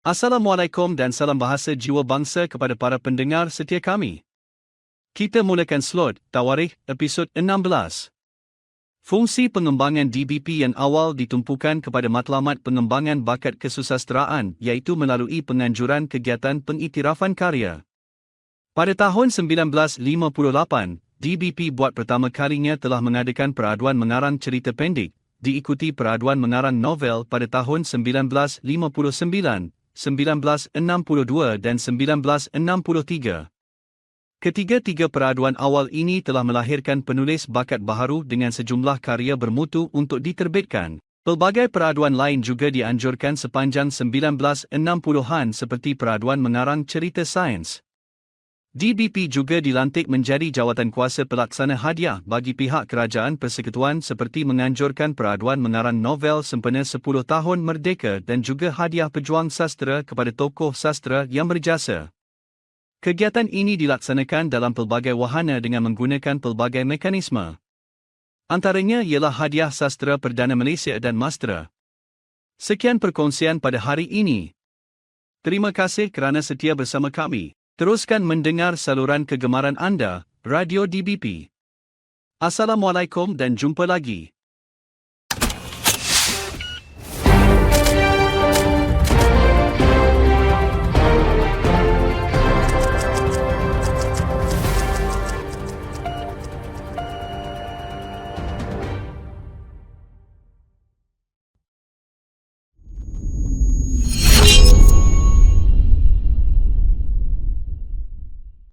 Assalamualaikum dan salam bahasa jiwa bangsa kepada para pendengar setia kami. Kita mulakan slot Tawarikh episod 16. Fungsi pengembangan DBP yang awal ditumpukan kepada matlamat pengembangan bakat kesusasteraan iaitu melalui penganjuran kegiatan pengiktirafan karya. Pada tahun 1958, DBP buat pertama kalinya telah mengadakan peraduan mengarang cerita pendek, diikuti peraduan mengarang novel pada tahun 1959 1962 dan 1963. Ketiga-tiga peraduan awal ini telah melahirkan penulis bakat baharu dengan sejumlah karya bermutu untuk diterbitkan. Pelbagai peraduan lain juga dianjurkan sepanjang 1960-an seperti peraduan mengarang cerita sains. DBP juga dilantik menjadi jawatan kuasa pelaksana hadiah bagi pihak kerajaan persekutuan seperti menganjurkan peraduan mengarang novel sempena 10 tahun merdeka dan juga hadiah pejuang sastra kepada tokoh sastra yang berjasa. Kegiatan ini dilaksanakan dalam pelbagai wahana dengan menggunakan pelbagai mekanisme. Antaranya ialah hadiah sastra Perdana Malaysia dan Mastra. Sekian perkongsian pada hari ini. Terima kasih kerana setia bersama kami. Teruskan mendengar saluran kegemaran anda, Radio DBP. Assalamualaikum dan jumpa lagi.